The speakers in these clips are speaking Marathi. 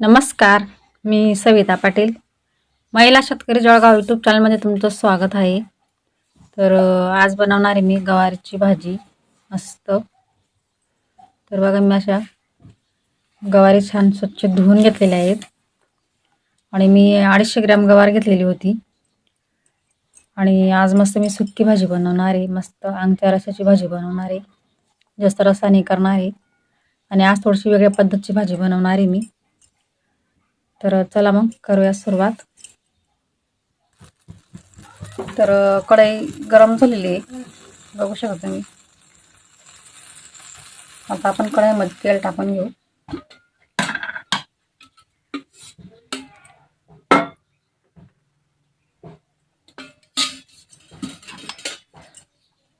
नमस्कार मी सविता पाटील. महिला शेतकरी जळगाव यूट्यूब चॅनलमध्ये तुमचं स्वागत आहे. तर आज बनवणार आहे मी गवारीची भाजी. मस्त. तर बघा मी अशा गवारी छान स्वच्छ धुवून घेतलेल्या आहेत. आणि मी अडीचशे ग्रॅम गवार घेतलेली होती. आणि आज मस्त मी सुक्की भाजी बनवणार आहे. मस्त अंगच्या रसाची भाजी बनवणार आहे. जास्त रसाने करणार आहे. आणि आज थोडीशी वेगळ्या पद्धतीची भाजी बनवणार आहे मी. तर चला मग करूया सुरुवात. तर कढई गरम झालेली आहे. बघू शकता तुम्ही. आता आपण कढईमध्ये तेल टाकून घेऊ.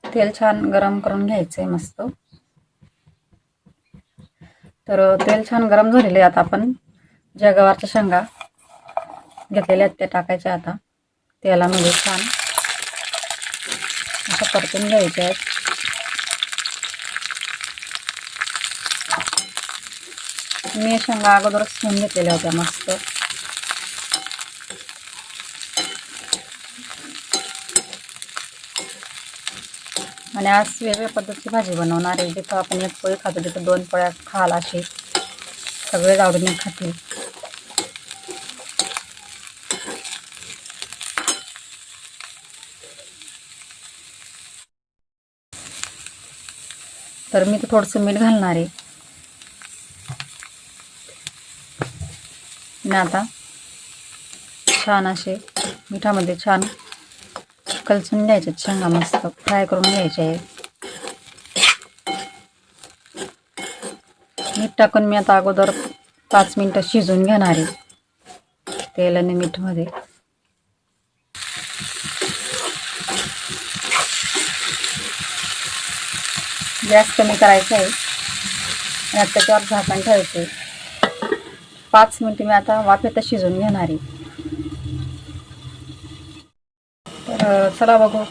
तेल छान गरम करून घ्यायचं आहे मस्त. तर तेल छान गरम झालेले आहे आता आपण. ज्या गवारच्या शेंगा घेतलेल्या आहेत त्या टाकायच्या आता. तेलामध्ये म्हणजे छान असं परतून घ्यायच्या आहेत. मी शेंगा अगोदरच ठेवून घेतलेल्या होत्या मस्त. आणि आज वेगळ्या पद्धतीची भाजी बनवणार आहे. जिथं आपण एक पोळी खातो तिथं दोन पोळ्या खाल अशी सगळे आवडीने खातील. तर मी थोडंसं मीठ घालणार आहे. आणि आता छान असे मिठामध्ये छान कलसून घ्यायचे शेंगा मस्त फ्राय करून घ्यायचे. आहे मीठ टाकून मी आता अगोदर पाच मिनटं शिजून घेणार आहे. तेल आणि मीठमध्ये. गॅस कमी करायचा आहे. आणि आता त्याच्यावर झाकण ठेवायचं आहे. पाच मिनटं मी आता वाफेतच शिजवून घेणार आहे. तर चला बघू.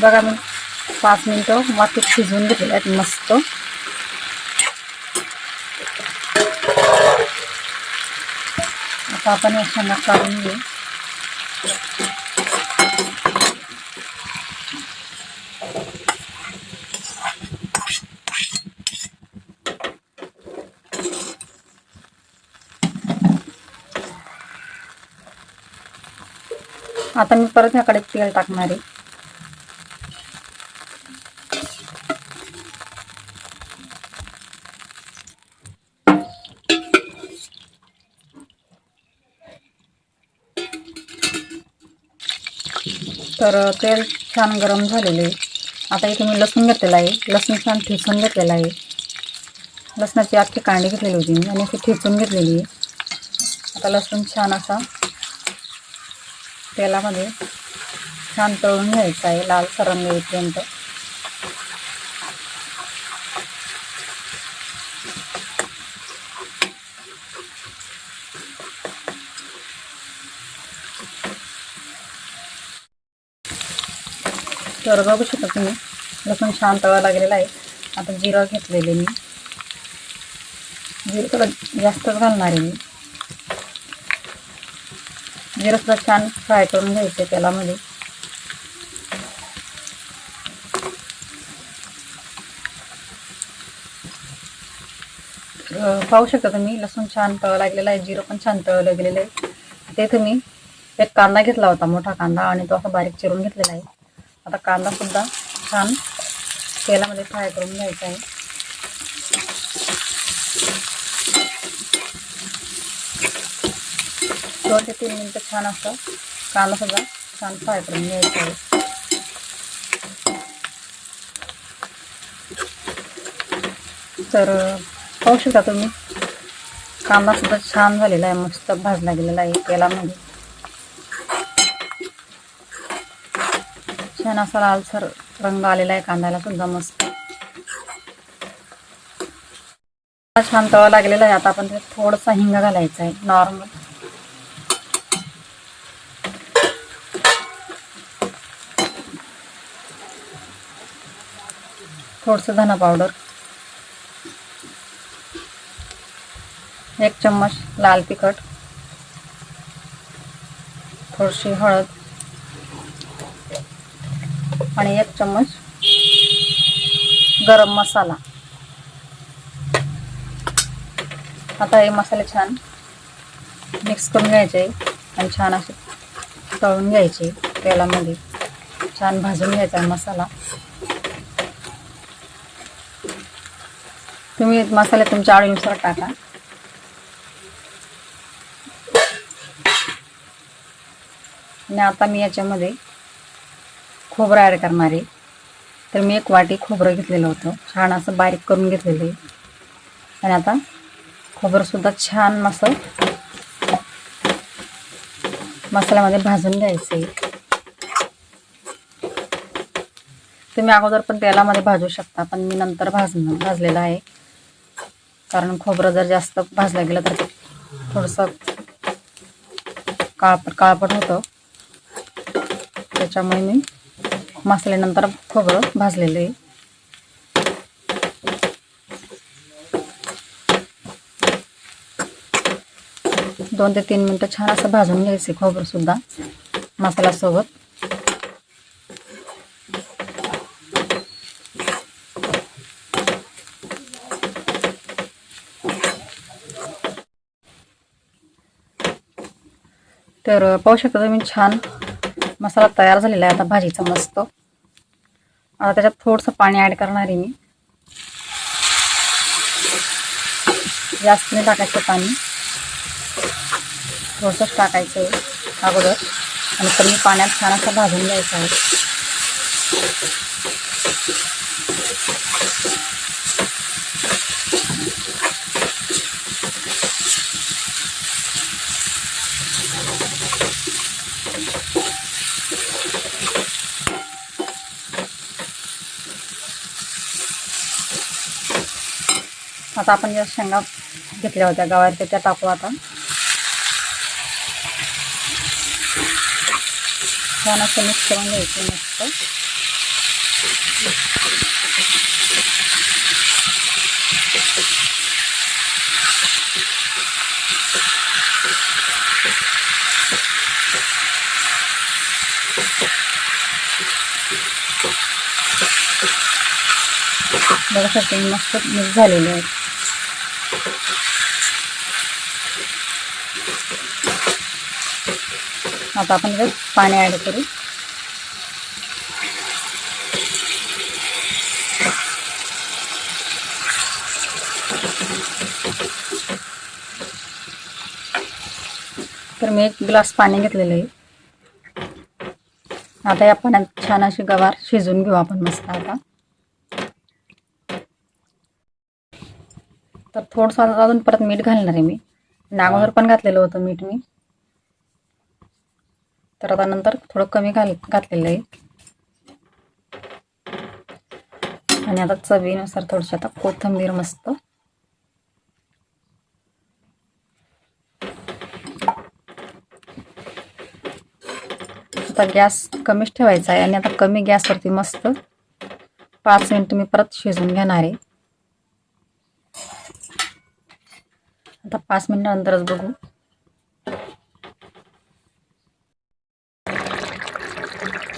बघा मी पाच मिनटं वाफेत शिजवून घेतलेले आहेत मस्त. आता आपण या काढून घेऊ. आता मी परत ह्याकडे तेल टाकणार आहे. तर तेल छान गरम झालेले आहे. आता इथे मी लसूण घेतलेला आहे. लसूण छान ठेचून घेतलेला आहे. लसणाची आखी कांडी घेतलेली होती मी आणि ती ठेचून घेतलेली आहे. आता लसूण छान असा तेलामध्ये छान तळून घ्यायचा आहे. लाल सरंग येईपर्यंत. तर बघू शकता तुम्ही. लसूण छान तवा लागलेला आहे. आता जिरं घेतलेले मी. जिरं थोडं जास्तच घालणार आहे मी. जिरं सुद्धा छान फ्राय करून घ्यायचे तेलामध्ये. पाहू शकता तुम्ही लसूण छान तळ लागलेला आहे जिरं पण छान तळ लागलेलं आहे. ते तुम्ही एक कांदा घेतला होता मोठा कांदा आणि तो असा बारीक चिरून घेतलेला आहे. आता कांदा सुद्धा छान तेलामध्ये फ्राय करून घ्यायचा आहे. दोन ते तीन मिनटं छान असतं कांदा सुद्धा छान फ्राय करून घ्यायचा आहे. तर पाहू शकता तुम्ही कांदा सुद्धा छान झालेला आहे मस्त भाजला गेलेला आहे तेलामध्ये. छान असा लालसर रंग आलेला आहे कांद्याला सुद्धा मस्त. छान तवा लागलेला आहे आता आपण त्यात थोडासा हिंग घालायचा आहे नॉर्मल थोडंसं धना पावडर एक चम्मच लाल तिखट. थोडीशी हळद. आणि एक चम्मच गरम मसाला. आता हे मसाले छान मिक्स करून घ्यायचे आणि छान असे तळून घ्यायचे तेलामध्ये. छान भाजून घ्यायचा मसाला. तुम्ही मसाले तुमच्या आवडीनुसार टाका. आणि आता मी याच्यामध्ये खोबरं ॲड करणार आहे. तर मी एक वाटी खोबरं घेतलेलं होतं. छान असं बारीक करून घेतलेलं आहे. आणि आता खोबरंसुद्धा छान असं मसाल्यामध्ये भाजून घ्यायचं आहे. तुम्ही अगोदर पण तेलामध्ये भाजू शकता पण मी नंतर भाजणं भाजलेलं आहे. कारण खोबरं जर जास्त भाजलं गेलं तर थोडंसं काळपट काळपट होतं. त्याच्यामुळे मी मसाल्यानंतर खोबरं भाजलेलं आहे. दोन ते तीन मिनटं छान असं भाजून घ्यायचे खोबरंसुद्धा मसाल्यासोबत. तर पाहू शकता तुम्ही छान मसाला तयार झालेला आहे. आता भाजीचा मस्त. आता त्याच्यात थोडंसं पाणी ॲड करणार आहे मी. जास्त नाही टाकायचं पाणी. थोडंसंच टाकायचं अगोदर. आणि कमी पाण्यात छान असं भाजून घ्यायचं आहे. आता आपण ज्या शेंगा घेतल्या होत्या गवारच्या त्या टाकू आता. छान असं मिक्स करून घ्यायचं मस्त. बघा शकते मस्त मिक्स झालेले आहेत. आता आपण त्याच्यात पाणी ॲड करू. तर मी एक ग्लास पाणी घेतलेलं आहे. आता या पाण्यात छान अशी गवार शिजवून घेऊ आपण मस्त आता. तर थोडंसं अजून परत मीठ घालणार आहे मी. नागोदर पण घातलेलं होतं मीठ मी. तर आता नंतर थोडं कमी घाल घातलेलं आहे. आणि आता चवीनुसार थोडीशी आता कोथिंबीर मस्त. आता गॅस कमीच ठेवायचा आहे आणि आता कमी गॅसवरती मस्त पाच मिनिट मी परत शिजवून घेणार आहे. आता पाच मिनिटानंतरच बघू.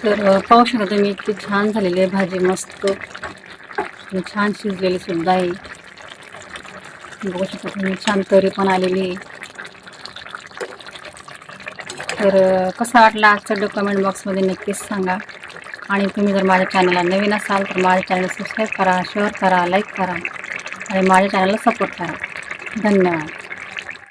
तर पाहू शकता तुम्ही इतकी छान झालेली आहे भाजी मस्त. छान शिजलेली सुद्धा आहे. बघू शकता तुम्ही छान तरी पण आलेली आहे. तर कसा वाटला आजचा डो कमेंट बॉक्समध्ये नक्कीच सांगा. आणि तुम्ही जर माझ्या चॅनलला नवीन असाल तर माझ्या चॅनल सबस्क्राईब करा शेअर करा लाईक करा. आणि माझ्या चॅनलला सपोर्ट करा. धन्यवाद.